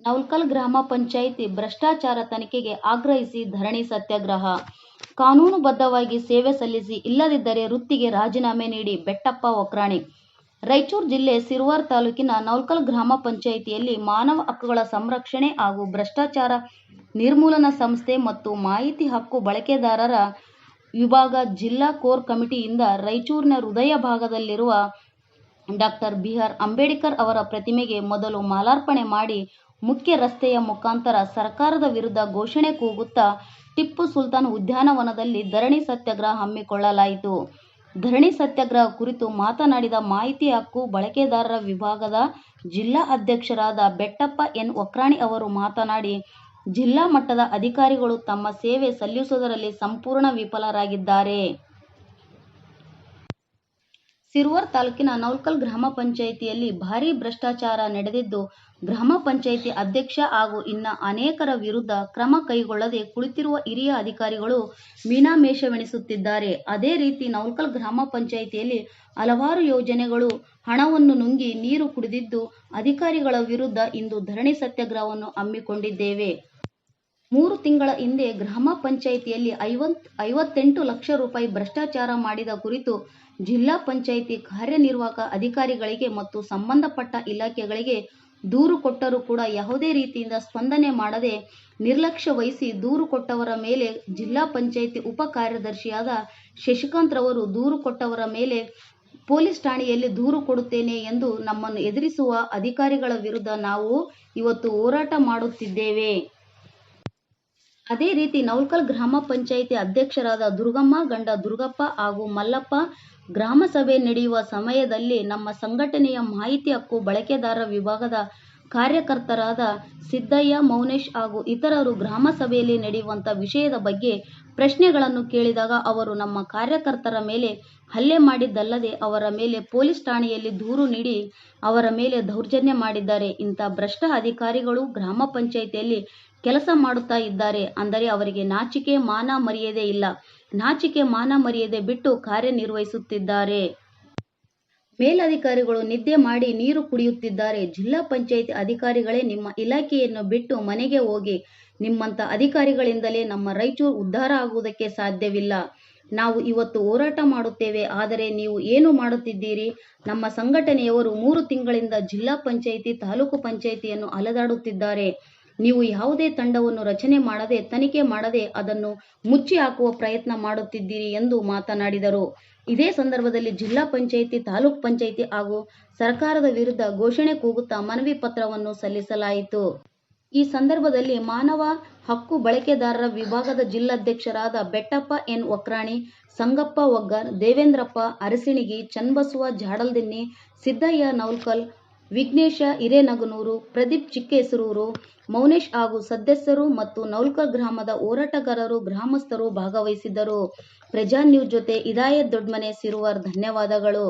ನೌಲ್ಕಲ್ ಗ್ರಾಮ ಪಂಚಾಯಿತಿ ಭ್ರಷ್ಟಾಚಾರ ತನಿಖೆಗೆ ಆಗ್ರಹಿಸಿ ಧರಣಿ ಸತ್ಯಾಗ್ರಹ. ಕಾನೂನುಬದ್ಧವಾಗಿ ಸೇವೆ ಸಲ್ಲಿಸಿ ಇಲ್ಲದಿದ್ದರೆ ವೃತ್ತಿಗೆ ರಾಜೀನಾಮೆ ನೀಡಿ ಬೆಟ್ಟಪ್ಪ ಒಕ್ರಾಣಿ ರಾಯಚೂರು ಜಿಲ್ಲೆ ಸಿರುವಾರ್ ತಾಲೂಕಿನ ನೌಲ್ಕಲ್ ಗ್ರಾಮ ಪಂಚಾಯಿತಿಯಲ್ಲಿ ಮಾನವ ಹಕ್ಕುಗಳ ಸಂರಕ್ಷಣೆ ಹಾಗೂ ಭ್ರಷ್ಟಾಚಾರ ನಿರ್ಮೂಲನಾ ಸಂಸ್ಥೆ ಮತ್ತು ಮಾಹಿತಿ ಹಕ್ಕು ಬಳಕೆದಾರರ ವಿಭಾಗ ಜಿಲ್ಲಾ ಕೋರ್ ಕಮಿಟಿಯಿಂದ ರಾಯಚೂರಿನ ಹೃದಯ ಭಾಗದಲ್ಲಿರುವ ಡಾಕ್ಟರ್ ಬಿ ಆರ್ ಅಂಬೇಡ್ಕರ್ ಅವರ ಪ್ರತಿಮೆಗೆ ಮೊದಲು ಮಾಲಾರ್ಪಣೆ ಮಾಡಿ ಮುಖ್ಯ ರಸ್ತೆಯ ಮುಖಾಂತರ ಸರ್ಕಾರದ ವಿರುದ್ಧ ಘೋಷಣೆ ಕೂಗುತ್ತಾ ಟಿಪ್ಪು ಸುಲ್ತಾನ್ ಉದ್ಯಾನವನದಲ್ಲಿ ಧರಣಿ ಸತ್ಯಾಗ್ರಹ ಹಮ್ಮಿಕೊಳ್ಳಲಾಯಿತು. ಧರಣಿ ಸತ್ಯಾಗ್ರಹ ಕುರಿತು ಮಾತನಾಡಿದ ಮಾಹಿತಿ ಹಕ್ಕು ಬಳಕೆದಾರರ ವಿಭಾಗದ ಜಿಲ್ಲಾ ಅಧ್ಯಕ್ಷರಾದ ಬೆಟ್ಟಪ್ಪ ಎನ್. ಒಕ್ರಾಣಿ ಅವರು ಮಾತನಾಡಿ, ಜಿಲ್ಲಾ ಮಟ್ಟದ ಅಧಿಕಾರಿಗಳು ತಮ್ಮ ಸೇವೆ ಸಲ್ಲಿಸುವುದರಲ್ಲಿ ಸಂಪೂರ್ಣ ವಿಫಲರಾಗಿದ್ದಾರೆ. ಸಿರುವಾರ್ ತಾಲೂಕಿನ ನೌಲ್ಕಲ್ ಗ್ರಾಮ ಪಂಚಾಯಿತಿಯಲ್ಲಿ ಭಾರೀ ಭ್ರಷ್ಟಾಚಾರ ನಡೆದಿದ್ದು, ಗ್ರಾಮ ಪಂಚಾಯಿತಿ ಅಧ್ಯಕ್ಷ ಹಾಗೂ ಇನ್ನ ಅನೇಕರ ವಿರುದ್ಧ ಕ್ರಮ ಕೈಗೊಳ್ಳದೆ ಕುಳಿತಿರುವ ಹಿರಿಯ ಅಧಿಕಾರಿಗಳು ಮೀನಾಮೇಷವೆಣಿಸುತ್ತಿದ್ದಾರೆ ಅದೇ ರೀತಿ ನೌಲ್ಕಲ್ ಗ್ರಾಮ ಪಂಚಾಯಿತಿಯಲ್ಲಿ ಹಲವಾರು ಯೋಜನೆಗಳು, ಹಣವನ್ನು ನುಂಗಿ ನೀರು ಕುಡಿದಿದ್ದು, ಅಧಿಕಾರಿಗಳ ವಿರುದ್ಧ ಇಂದು ಧರಣಿ ಸತ್ಯಾಗ್ರಹವನ್ನು ಹಮ್ಮಿಕೊಂಡಿದ್ದೇವೆ. ಮೂರು ತಿಂಗಳ ಹಿಂದೆ ಗ್ರಾಮ ಪಂಚಾಯಿತಿಯಲ್ಲಿ ಐವತ್ ಐವತ್ತೆಂಟು ಲಕ್ಷ ರೂಪಾಯಿ ಭ್ರಷ್ಟಾಚಾರ ಮಾಡಿದ ಕುರಿತು ಜಿಲ್ಲಾ ಪಂಚಾಯಿತಿ ಕಾರ್ಯನಿರ್ವಾಹಕ ಅಧಿಕಾರಿಗಳಿಗೆ ಮತ್ತು ಸಂಬಂಧಪಟ್ಟ ಇಲಾಖೆಗಳಿಗೆ ದೂರು ಕೊಟ್ಟರೂ ಕೂಡ ಯಾವುದೇ ರೀತಿಯಿಂದ ಸ್ಪಂದನೆ ಮಾಡದೆ ನಿರ್ಲಕ್ಷ್ಯ ವಹಿಸಿ ದೂರು ಕೊಟ್ಟವರ ಮೇಲೆ ಜಿಲ್ಲಾ ಪಂಚಾಯಿತಿ ಉಪ ಕಾರ್ಯದರ್ಶಿಯಾದ ಶಶಿಕಾಂತ್ ರವರು ದೂರು ಕೊಟ್ಟವರ ಮೇಲೆ ಪೊಲೀಸ್ ಠಾಣೆಯಲ್ಲಿ ದೂರು ಕೊಡುತ್ತೇನೆ ಎಂದು ನಮ್ಮನ್ನು ಎದುರಿಸುವ ಅಧಿಕಾರಿಗಳ ವಿರುದ್ಧ ನಾವು ಇವತ್ತು ಹೋರಾಟ ಮಾಡುತ್ತಿದ್ದೇವೆ. ಅದೇ ರೀತಿ ನೌಲ್ಕಲ್ ಗ್ರಾಮ ಪಂಚಾಯಿತಿ ಅಧ್ಯಕ್ಷರಾದ ದುರ್ಗಮ್ಮ, ಗಂಡ ದುರ್ಗಪ್ಪ ಹಾಗೂ ಮಲ್ಲಪ್ಪ ಗ್ರಾಮ ಸಭೆ ನಡೆಯುವ ಸಮಯದಲ್ಲಿ ನಮ್ಮ ಸಂಘಟನೆಯ ಮಾಹಿತಿ ಹಕ್ಕು ಬಳಕೆದಾರ ವಿಭಾಗದ ಕಾರ್ಯಕರ್ತರಾದ ಸಿದ್ದಯ್ಯ, ಮೌನೇಶ್ ಹಾಗೂ ಇತರರು ಗ್ರಾಮ ಸಭೆಯಲ್ಲಿ ನಡೆಯುವಂಥ ವಿಷಯದ ಬಗ್ಗೆ ಪ್ರಶ್ನೆಗಳನ್ನು ಕೇಳಿದಾಗ ಅವರು ನಮ್ಮ ಕಾರ್ಯಕರ್ತರ ಮೇಲೆ ಹಲ್ಲೆ ಮಾಡಿದ್ದಲ್ಲದೆ ಅವರ ಮೇಲೆ ಪೊಲೀಸ್ ಠಾಣೆಯಲ್ಲಿ ದೂರು ನೀಡಿ ಅವರ ಮೇಲೆ ದೌರ್ಜನ್ಯ ಮಾಡಿದ್ದಾರೆ. ಇಂಥ ಭ್ರಷ್ಟ ಅಧಿಕಾರಿಗಳು ಗ್ರಾಮ ಪಂಚಾಯಿತಿಯಲ್ಲಿ ಕೆಲಸ ಮಾಡುತ್ತಾ ಇದ್ದಾರೆ. ಅಂದರೆ ಅವರಿಗೆ ನಾಚಿಕೆ, ಮಾನ ಮರ್ಯಾದೆ ಇಲ್ಲ. ನಾಚಿಕೆ, ಮಾನ ಮರ್ಯಾದೆ ಬಿಟ್ಟು ಕಾರ್ಯನಿರ್ವಹಿಸುತ್ತಿದ್ದಾರೆ. ಮೇಲಧಿಕಾರಿಗಳು ನಿದ್ದೆ ಮಾಡಿ ನೀರು ಕುಡಿಯುತ್ತಿದ್ದಾರೆ. ಜಿಲ್ಲಾ ಪಂಚಾಯಿತಿ ಅಧಿಕಾರಿಗಳೇ ನಿಮ್ಮ ಇಲಾಖೆಯನ್ನು ಬಿಟ್ಟು ಮನೆಗೆ ಹೋಗಿ ನಿಮ್ಮಂಥ ಅಧಿಕಾರಿಗಳಿಂದಲೇ ನಮ್ಮ ರಾಯಚೂರು ಉದ್ಧಾರ ಆಗುವುದಕ್ಕೆ ಸಾಧ್ಯವಿಲ್ಲ. ನಾವು ಇವತ್ತು ಹೋರಾಟ ಮಾಡುತ್ತೇವೆ. ಆದರೆ ನೀವು ಏನು ಮಾಡುತ್ತಿದ್ದೀರಿ? ನಮ್ಮ ಸಂಘಟನೆಯವರು ಮೂರು ತಿಂಗಳಿಂದ ಜಿಲ್ಲಾ ಪಂಚಾಯಿತಿ, ತಾಲೂಕು ಪಂಚಾಯಿತಿಯನ್ನು ಅಲೆದಾಡುತ್ತಿದ್ದಾರೆ. ನೀವು ಯಾವುದೇ ತಂಡವನ್ನು ರಚನೆ ಮಾಡದೆ, ತನಿಖೆ ಮಾಡದೆ ಅದನ್ನು ಮುಚ್ಚಿ ಹಾಕುವ ಪ್ರಯತ್ನ ಮಾಡುತ್ತಿದ್ದೀರಿ ಎಂದು ಮಾತನಾಡಿದರು. ಇದೇ ಸಂದರ್ಭದಲ್ಲಿ ಜಿಲ್ಲಾ ಪಂಚಾಯಿತಿ, ತಾಲೂಕ್ ಪಂಚಾಯಿತಿ ಹಾಗೂ ಸರ್ಕಾರದ ವಿರುದ್ಧ ಘೋಷಣೆ ಕೂಗುತ್ತಾ ಮನವಿ ಪತ್ರವನ್ನು ಸಲ್ಲಿಸಲಾಯಿತು. ಈ ಸಂದರ್ಭದಲ್ಲಿ ಮಾನವ ಹಕ್ಕು ಬಳಕೆದಾರರ ವಿಭಾಗದ ಜಿಲ್ಲಾಧ್ಯಕ್ಷರಾದ ಬೆಟ್ಟಪ್ಪ ಎನ್ ಒಕ್ರಾಣಿ, ಸಂಗಪ್ಪ ಒಗ್ಗರ್, ದೇವೇಂದ್ರಪ್ಪ ಅರಸಿಣಿಗಿ ಚನ್ನಬಸವ ಜಾಡಲ್ದಿನ್ನಿ, ಸಿದ್ದಯ್ಯ ನೌಲ್ಕಲ್ ವಿಘ್ನೇಶ, ಹಿರೇನಗನೂರು, ಪ್ರದೀಪ್ ಚಿಕ್ಕೇಸರೂರು, ಮೌನೇಶ್ ಹಾಗೂ ಸದಸ್ಯರು ಮತ್ತು ನೌಲ್ಕರ್ ಗ್ರಾಮದ ಹೋರಾಟಗಾರರು ಗ್ರಾಮಸ್ಥರು ಭಾಗವಹಿಸಿದ್ದರು. ಪ್ರಜಾ ನ್ಯೂಸ್ ಜೊತೆ ಇದಾಯತ್ ದೊಡ್ಮನೆ ಸಿರುವಾರ್, ಧನ್ಯವಾದಗಳು.